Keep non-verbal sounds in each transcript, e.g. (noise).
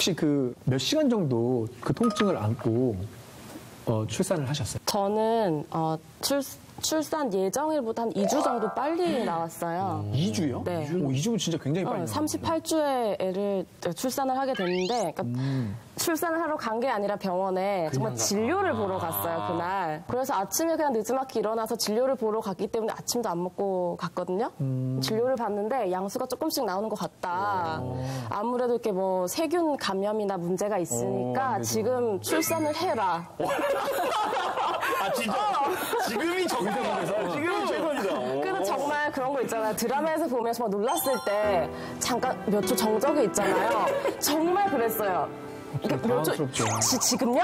혹시 그 몇 시간 정도 그 통증을 안고 어, 출산을 하셨어요? 저는 어, 출, 출산 예정일보다 한 2주 정도 빨리 나왔어요. 2주요? 네. 오, 2주면 진짜 굉장히 빨리 어, 나왔네요. 38주에 애를 출산을 하게 됐는데 그러니까 음. 출산을 하러 간 게 아니라 병원에 정말 진료를 보러 갔어요 그날 그래서 아침에 그냥 늦지막히 일어나서 진료를 보러 갔기 때문에 아침도 안 먹고 갔거든요 음. 진료를 봤는데 양수가 조금씩 나오는 것 같다 아무래도 이렇게 뭐 세균 감염이나 문제가 어, 있으니까 안 되죠. 지금 출산을 해라 아 진짜 지금이 정상이라서 지금이 최선이다. 그래서 정말 그런 거 있잖아요. 드라마에서 보면 정말 놀랐을 때 잠깐 몇 초 정적이 있잖아요. 정말 그랬어요. 당황스럽죠. 지, 지금요?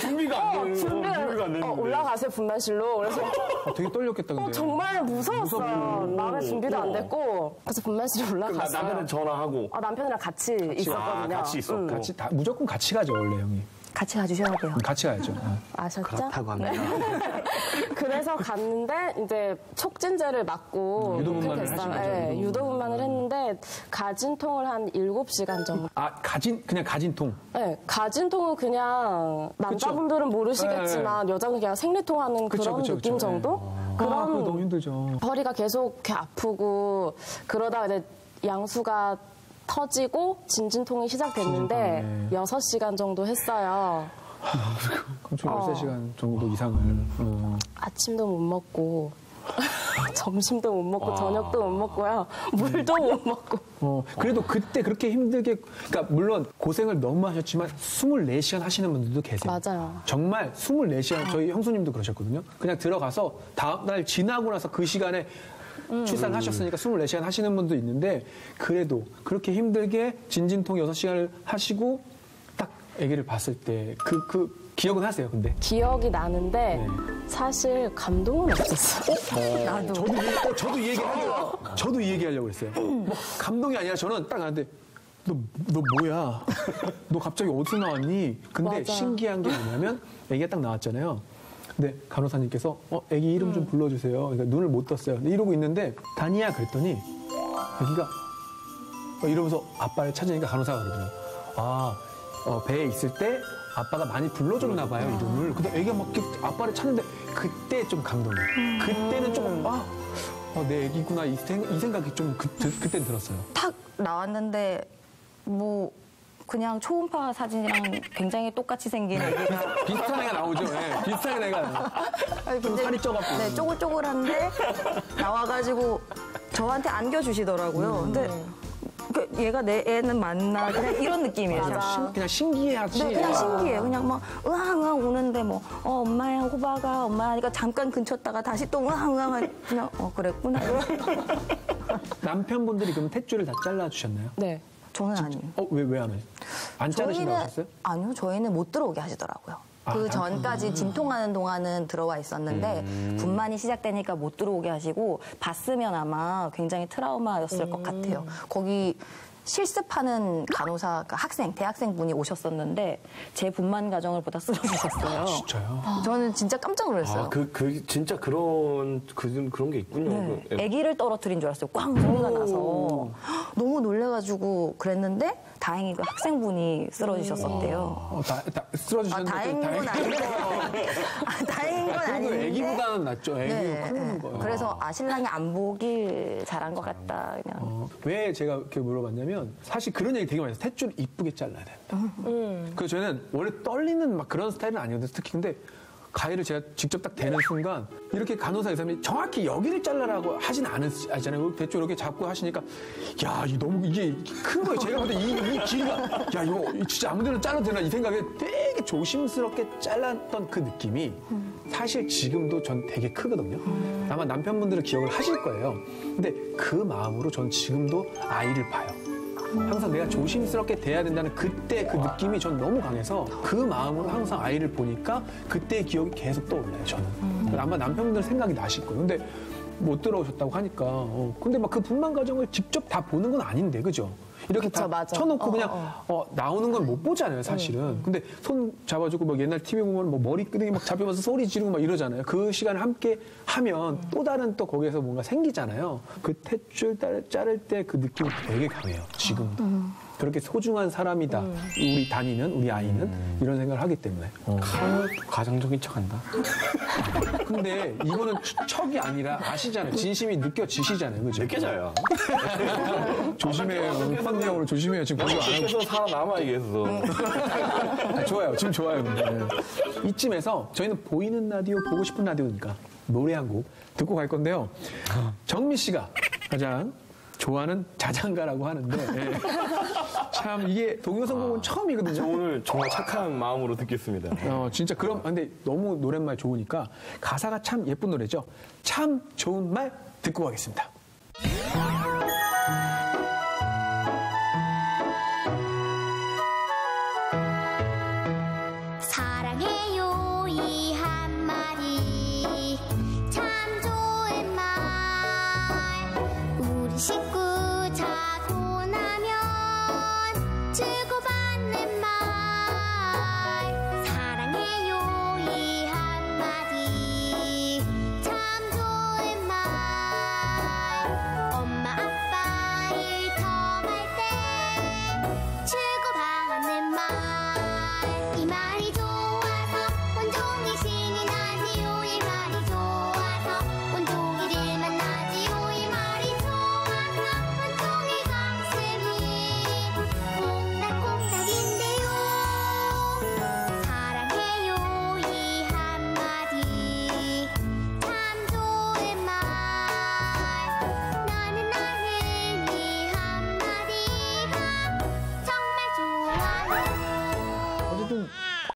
준비가 안 어, 되는 준비, 준비가 안 어, 되는데. 올라가세요, 분만실로. 그래서 아, 되게 떨렸겠다 근데. 어, 정말 무서웠어요. 마음의 준비도 안 됐고. 그래서 분만실에 나- 올라갔어요. 남편은 전화하고 아, 남편이랑 같이 있었거든요. 아, 같이 있었고. 음, 같이 다 무조건 같이 가죠 원래 형이. 같이 가주셔야 돼요. 같이 가야죠. 어. 아셨죠? 그렇다고 합니다. (laughs) 그래서 갔는데 이제 촉진제를 맞고 음, 유도분만을 하신. 거죠, 네, 유도분만. 유도분만을 했는데 가진통을 한 7시간 정도. 아 가진 그냥 가진 통. 네, 가진통은 그냥 남자분들은 모르시겠지만 여자는 그냥 생리통하는 그쵸, 그런 그쵸, 느낌 그쵸. 정도? 아, 그런 그거 너무 힘들죠. 허리가 계속 이렇게 아프고 그러다가 이제 양수가 터지고 진진통이 시작됐는데 진진통, 네. 6시간 정도 했어요. 그럼 총 어. 13시간 정도 이상을. 어. 아침도 못 먹고 (laughs) 점심도 못 아. 먹고 저녁도 못 먹고요. 물도 못 먹고. 어, 그래도 그때 그렇게 힘들게, 그러니까 물론 고생을 너무 하셨지만 24시간 하시는 분들도 계세요. 맞아요. 정말 24시간, 저희 형수님도 그러셨거든요. 그냥 들어가서 다음 날 지나고 나서 그 시간에 출산을 하셨으니까 24시간 하시는 분도 있는데 그래도 그렇게 힘들게 진진통 6시간을 하시고 딱 아기를 봤을 때 그, 그 기억은 하세요, 근데? 기억이 나는데 네. 사실 감동은 없었어요. (laughs) 나도. 저도, 이, 어, 저도 이 얘기 하려고, 저도 이 얘기 하려고 했어요. 뭐, 감동이 아니라 저는 딱 나한테, 너, 너 뭐야? (laughs) 너 갑자기 어디서 나왔니? 근데 맞아. 신기한 게 뭐냐면, 애기가 딱 나왔잖아요. 근데 간호사님께서, 어, 애기 이름 음. 좀 불러주세요. 그러니까 눈을 못 떴어요. 근데 이러고 있는데, 다니야? 그랬더니, 애기가, 어, 이러면서 아빠를 찾으니까 간호사가 그러더라고요. 아, 어, 배에 있을 때 아빠가 많이 불러줬나 봐요, 이름을. 근데 애기가 막 이렇게 아빠를 찾는데 그때 좀 감동이에요. 그때는 좀, 아, 어, 내 애기구나, 이, 생, 이 생각이 좀 그, 그, 그땐 들었어요. 탁 나왔는데 뭐 그냥 초음파 사진이랑 굉장히 똑같이 생긴 애기가 (laughs) 비슷한 애가 나오죠, 예. 비슷한 애가. 아니, 좀 살이 쪄갖고. 네, 쪼글쪼글한데 나와가지고 저한테 안겨주시더라고요. 근데 그 얘가 내 애는 맞나 그냥 이런 느낌이에요. 그냥, 신, 그냥 신기해하지. 네, 그냥 신기해요. 그냥 막 으앙으앙 우는데 뭐, 어, 엄마야, 호박아, 엄마야 하니까 잠깐 근쳤다가 다시 또 으앙으앙 하니 그냥, 어, 그랬구나. 남편분들이 그럼 탯줄을 다 잘라주셨나요? 네. 저는 아니에요. 어, 왜, 왜 안 해요? 안 자르신다고 하셨어요? 아니요, 저희는 못 들어오게 하시더라고요. 아, 그 남- 전까지 진통하는 동안은 들어와 있었는데 음. 분만이 시작되니까 못 들어오게 하시고 봤으면 아마 굉장히 트라우마였을 것 같아요. 거기 실습하는 간호사 그 학생 대학생 분이 오셨었는데 제 분만 과정을 보다 쓰러지셨어요. 진짜요? 저는 진짜 깜짝 놀랐어요. 아, 그, 그, 진짜 그런, 그, 그런 게 있군요. 네. 그, 애- 아기를 떨어뜨린 줄 알았어요. 꽝 소리가 나서 너무 놀래가지고 그랬는데 다행히 그 학생분이 쓰러지셨었대요. 어, 다, 다 아, 쓰러지셨는데. 다행인 건 아닌데. 아, 다행인 건 (laughs) 그래도 아닌데. 애기보다는 낫죠. 애기 네, 큰 네. 거예요. 그래서 아 신랑이 안 보길 잘한 것 같다. 그냥. 어, 왜 제가 이렇게 물어봤냐면 사실 그런 얘기 되게 많이 해요. 탯줄 이쁘게 잘라야 된다. 그래서 저는 원래 떨리는 막 그런 스타일은 아니거든요. 특히 근데 가위를 제가 직접 딱 대는 순간 이렇게 간호사 의사님이 정확히 여기를 잘라라고 하진 않으시잖아요. 대충 이렇게 잡고 하시니까 야, 이 너무 이게 큰 거예요. 제가 볼때 이, 이 길이가 야, 이거 진짜 아무 데나 잘라도 되나 이 생각에 되게 조심스럽게 잘랐던 그 느낌이 사실 지금도 전 되게 크거든요. 아마 남편분들은 기억을 하실 거예요. 근데 그 마음으로 전 지금도 아이를 봐요. 항상 내가 조심스럽게 대해야 된다는 그때 그 느낌이 전 너무 강해서 그 마음으로 항상 아이를 보니까 그때의 기억이 계속 떠올라요, 저는. 아마 남편분들 생각이 나실 거예요. 근데 못 들어오셨다고 하니까. 어, 근데 막그 분만 과정을 직접 다 보는 건 아닌데, 그죠? 이렇게 그쵸, 다 맞아. 쳐놓고 어, 그냥 어, 어, 나오는 건 못 보잖아요, 사실은. 근데 손 잡아주고 막 옛날 TV 보면 뭐 머리 끄댕이 막 잡히면서 소리 지르고 막 이러잖아요. 그 시간을 함께 하면 또 다른 또 거기에서 뭔가 생기잖아요. 그 탯줄 따- 자를 때 그 느낌이 되게 강해요, 지금도. 그렇게 소중한 사람이다. 우리 단위는 우리 아이는 이런 생각을 하기 때문에. 어. 아, 가정적인 척한다. (laughs) 근데 이거는 추- 척이 아니라 아시잖아요. 진심이 느껴지시잖아요. 그죠? 느껴져요. (laughs) 조심해요. 환경으로 조심해요. 지금 공부 안 하고. 계속 살아남아야겠어. 아, 좋아요. 지금 좋아요. 근데. 네. 이쯤에서 저희는 보이는 라디오, 보고 싶은 라디오니까 노래 한 곡 듣고 갈 건데요. 정미 씨가 가장 좋아하는 자장가라고 하는데 예. 참 이게 동요선곡은 저 처음이거든요. 오늘 정말 착한 마음으로 듣겠습니다. 어, 진짜 그럼 근데 너무 노랫말 좋으니까 가사가 참 예쁜 노래죠. 참 좋은 말 듣고 가겠습니다.